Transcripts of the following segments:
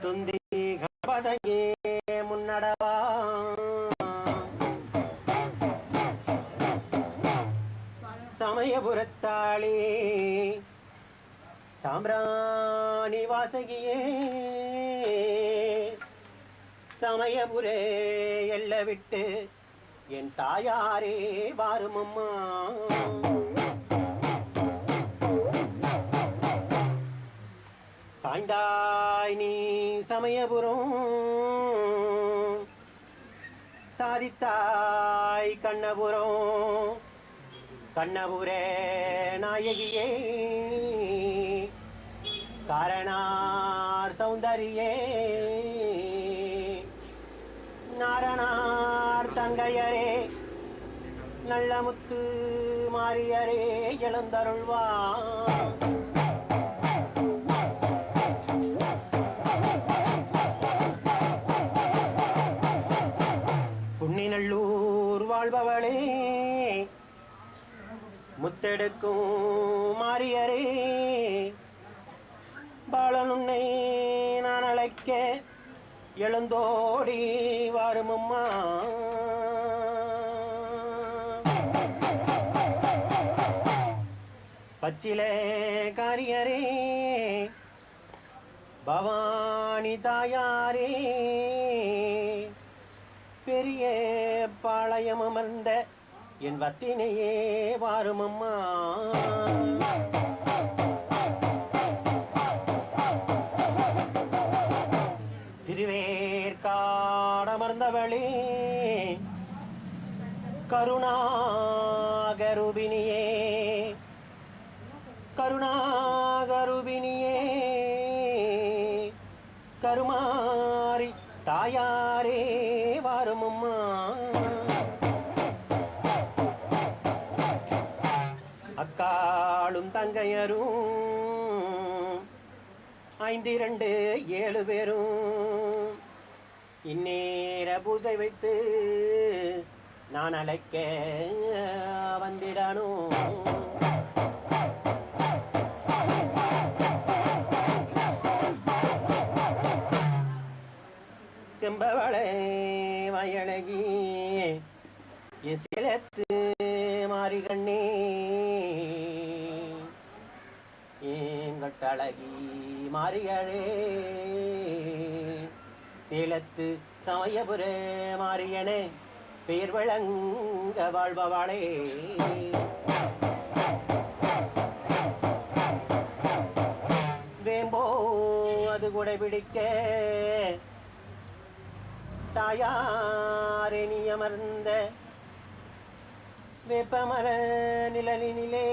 துந்தி கபதையே முன்னடவா? சமயபுரத்தாளி சாம்ராணி வாசகியே சமயபுரே எல்ல விட்டு என் தாயாரே வாருமம்மா. சாய்ந்தாய் நீ சமயபுரம். சாதித்தாய் கண்ணபுரம். கண்ணபுரே நாயகியே. காரணார் சௌந்தரியே. நாரணார் தங்கையரே. நல்ல முத்து மாரியரே எழுந்தருள்வா முத்தெடுக்கும் மாரியரே. பாலனுன்னை நான் அழைக்க எழுந்தோடி வாருமம்மா. பச்சிலே காரியரே பவானி தாயாரே. பெரிய பாளையம் அமர்ந்த என் வத்தினையே வாருமம்மா. திருவேற்காடமர்ந்தவளே கருணாகருபினியே கருணாகருபினியே கருமாரி தாயா ஆளும் தங்கையரும். ஐந்திரண்டு ஏழு பேரும். இந்நேர பூஜை வைத்து நான் அழைக்க வந்திடணும். செம்பவளை வயழகி சிலத்து மாறி கண்ணே ஏங்கட்டழகி மாறியழே சேலத்து சமயபுர மாரியனே பெயர் வழங்க வாழ்பவாளே. வேம்போ அது கூட பிடிக்க தாயாரே நீ அமர்ந்த வேப்பமர நிழலினிலே.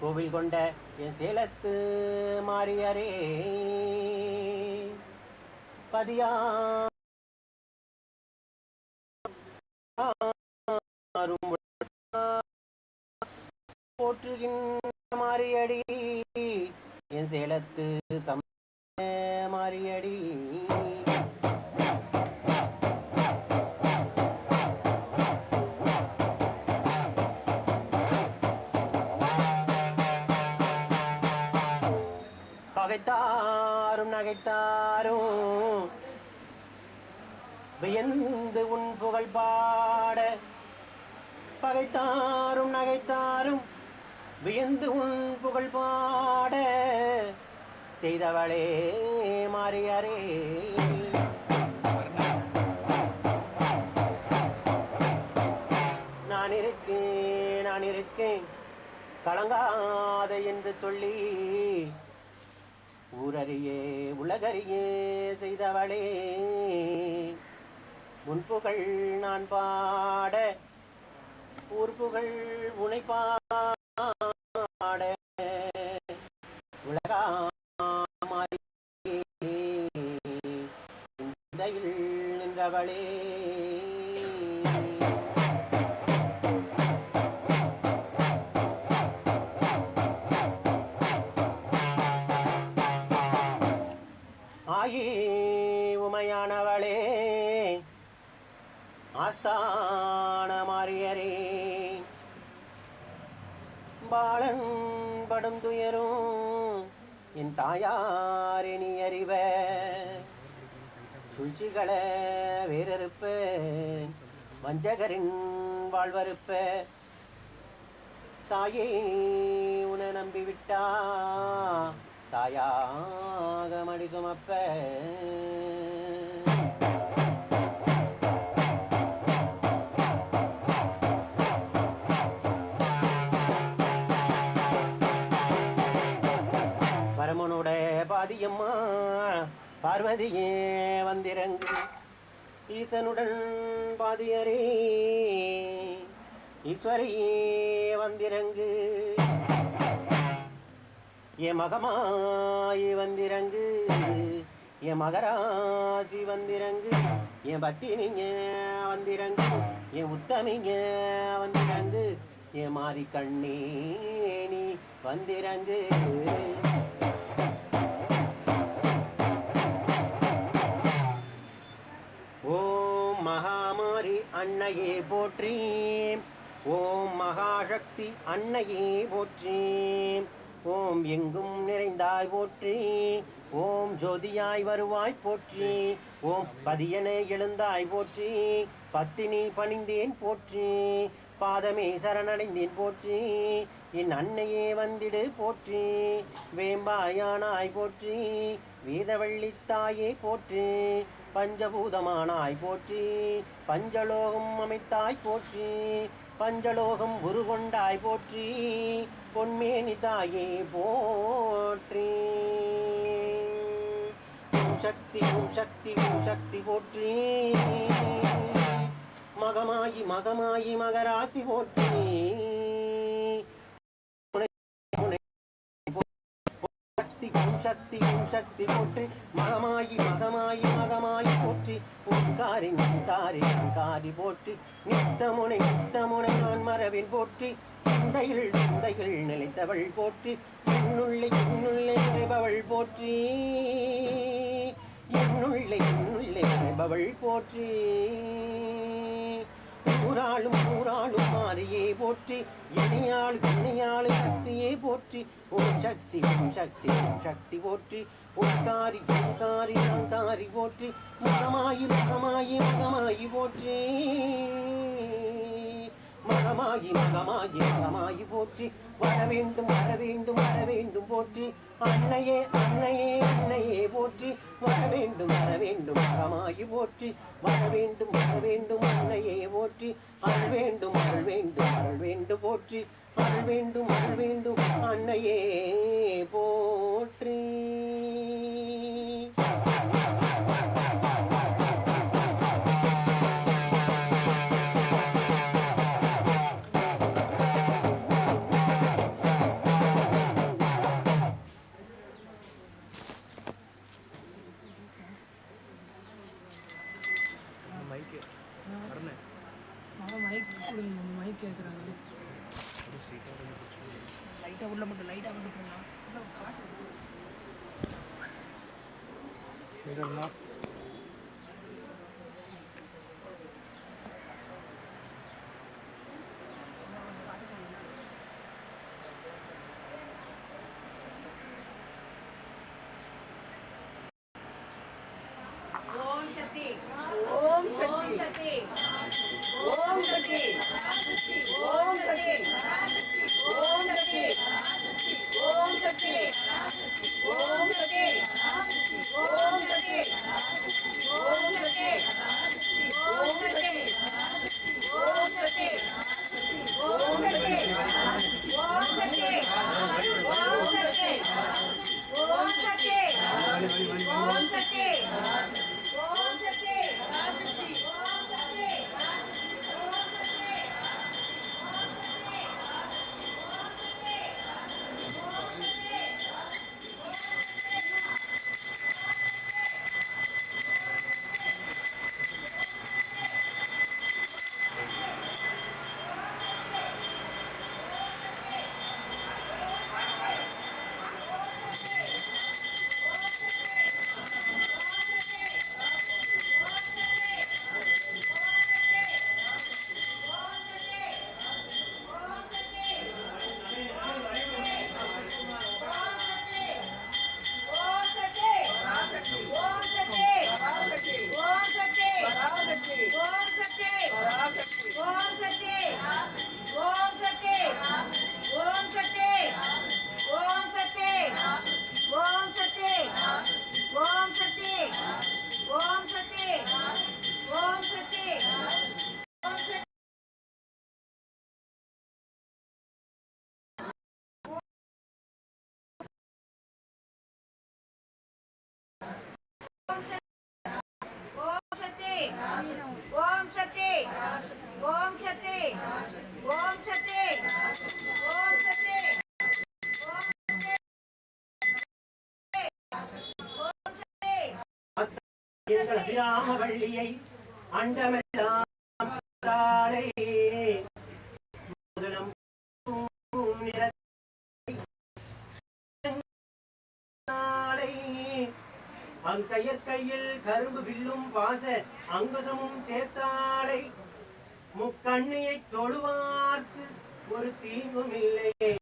கோவில் கொண்ட என் சேலத்து மாறியரே பதியா போற்றுகின்ற மாறியடி என் சேலத்து சம மாறியடி நகைத்தாரும் நகைத்தாரும். வியந்து உன் புகழ் பாட பகைத்தாரும் நகைத்தாரும். வியந்து உன் புகழ் பாட செய்தவளே மாறியாரே நான் இருக்கேன் நான் இருக்கேன். கலங்காத என்று சொல்லி ஊரறியே உலகறியே செய்தவளே. முன்புகள் நான் பாட ஊர்புகள் உனைப்பாட பாட. ஆயி உமையானவளே ஆஸ்தான மாறியரே பாலன் படும் துயரும் என் தாயாரே நீ அறிவ. சூழ்ச்சிகளை வேறறுப்ப வஞ்சகரின் வாழ்வறுப்ப. தாயே உன நம்பிவிட்டா தாயாக மடி சுமப்ப பரமனோட பாதியம்மா பார்வதியே வந்திறங்கு. ஈசனுடன் பாதியரே ஈஸ்வரியே வந்திறங்கு. என் மகமாயி வந்திறங்கு. என் மகராசி வந்திறங்கு. என் பத்தினிங்க வந்திறங்கு. என் உத்தமிங்க வந்திறங்கு. என் மாறி கண்ணே நீ வந்திறங்கு. ஓம் மகாமாரி அன்னையே போற்றி ஓம் மகாசக்தி அன்னையே போற்றி ஓம் எங்கும் நிறைந்தாய் போற்றி. ஓம் ஜோதியாய் வருவாய் போற்றி. ஓம் பதியன எழுந்தாய் போற்றி. பத்தினி பணிந்தேன் போற்றி. பாதமே சரணடைந்தேன் போற்றி. என் அன்னையே வந்திடு போற்றி. வேம்பாயானாய் போற்றி. வேதவள்ளித்தாயே போற்றி. பஞ்சபூதமானாய் போற்றி. பஞ்சலோகம் அமைத்தாய் போற்றி. பஞ்சலோகம் உருகொண்டாய் போற்றி பொன்மேனி தாயே போற்றி. சக்தி ஓம் சக்தி ஓம் சக்தி போற்றி. மகமாயி மகமாயி மகராசி போற்றி. சக்தி ஓம் சக்தி போற்றி. மகமாயி மகமாயி மகமாயி போற்றி. ஓங்காரி ஓங்காரி ஓங்காரி போற்றி. நித்தமுனை நித்தமுனை நான் மரபில் போற்றி. சிந்தையில் சிந்தையில் நிலைத்தவள் போற்றி. என்னுள்ளே என்னுள்ளே நிறைபவள் போற்றி. என்னுள்ளே என்னுள்ளே நிறைபவள் போற்றி. ஊராளும் ஊராளும் மாறியே போற்றி. இணையாள் இணையாளு சக்தியே போற்றி. ஓம் சக்தி ஓம் சக்தி ஓம் சக்தி போற்றி. ஓங்காரி ஓங்காரி ஓங்காரி போற்றி. முகமாயி முகமாயி முகமாயி போற்றி. மகமாயி மகமாயி மகமாயி போற்றி. வர வேண்டும் வர வேண்டும் வர வேண்டும் போற்றி. அன்னையே அன்னையே அன்னையே போற்றி. வர வேண்டும் வர வேண்டும் மகமாயி போற்றி. வர வேண்டும் வர வேண்டும் அன்னையே போற்றி. அருள் வேண்டும் அருள் வேண்டும் அருள் வேண்டும் போற்றி. அருள் வேண்டும் அருள் வேண்டும் அன்னையே போற்றி. லைட்டாக உள்ள மட்டும் லைட்டாக மட்டும் போடலாம். எங்கள் வள்ளியை அண்டமெல்லாம் முதலம் கையில் கரும்பு வில்லும் பாச அங்குசமும் சேர்த்தாடை முக்கண்ணியை தொழுவார்க்கு ஒரு தீங்கும் இல்லையே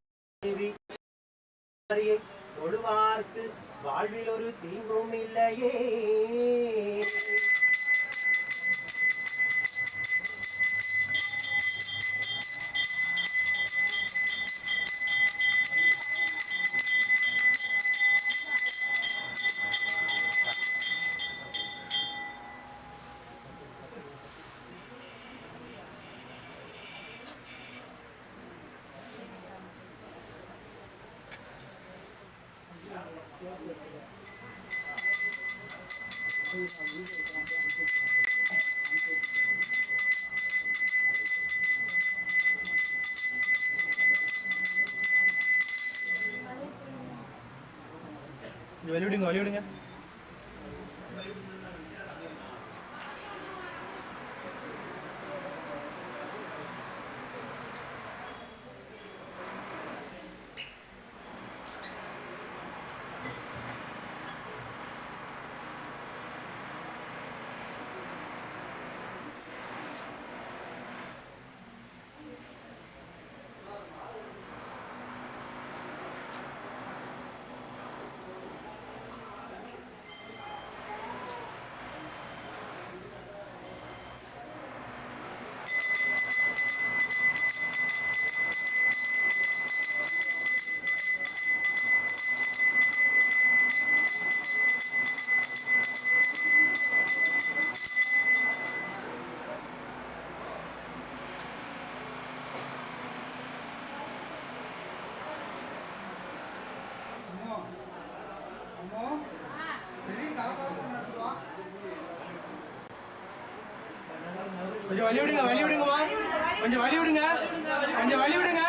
தொழுவார்க்கு வாழ்வில் ஒரு தீங்கும் இல்லையே. கொஞ்சம் வழி விடுங்க வழி விடுங்க கொஞ்சம் வழி விடுங்க வழி விடுங்கம்மா கொஞ்சம் வழி விடுங்க கொஞ்சம் வழி விடுங்க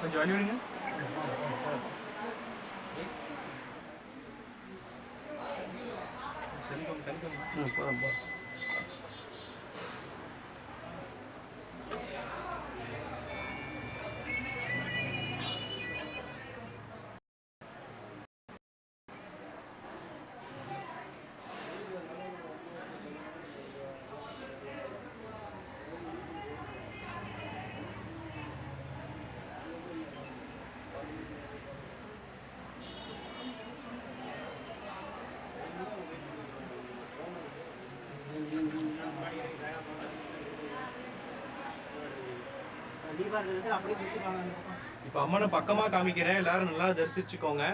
கொஞ்சம் வழி விடுங்க செல்வம். ம் போதும் போதும். இப்போ அம்மனை பக்கமா காமிக்கிறேன். எல்லாரும் நல்லா தரிசிச்சுக்கோங்க.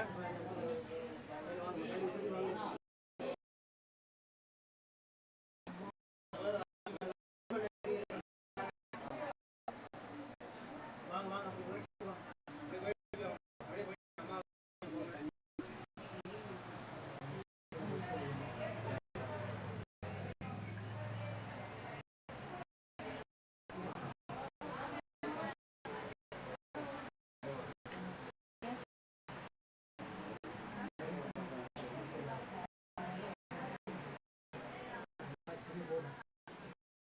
ninguna.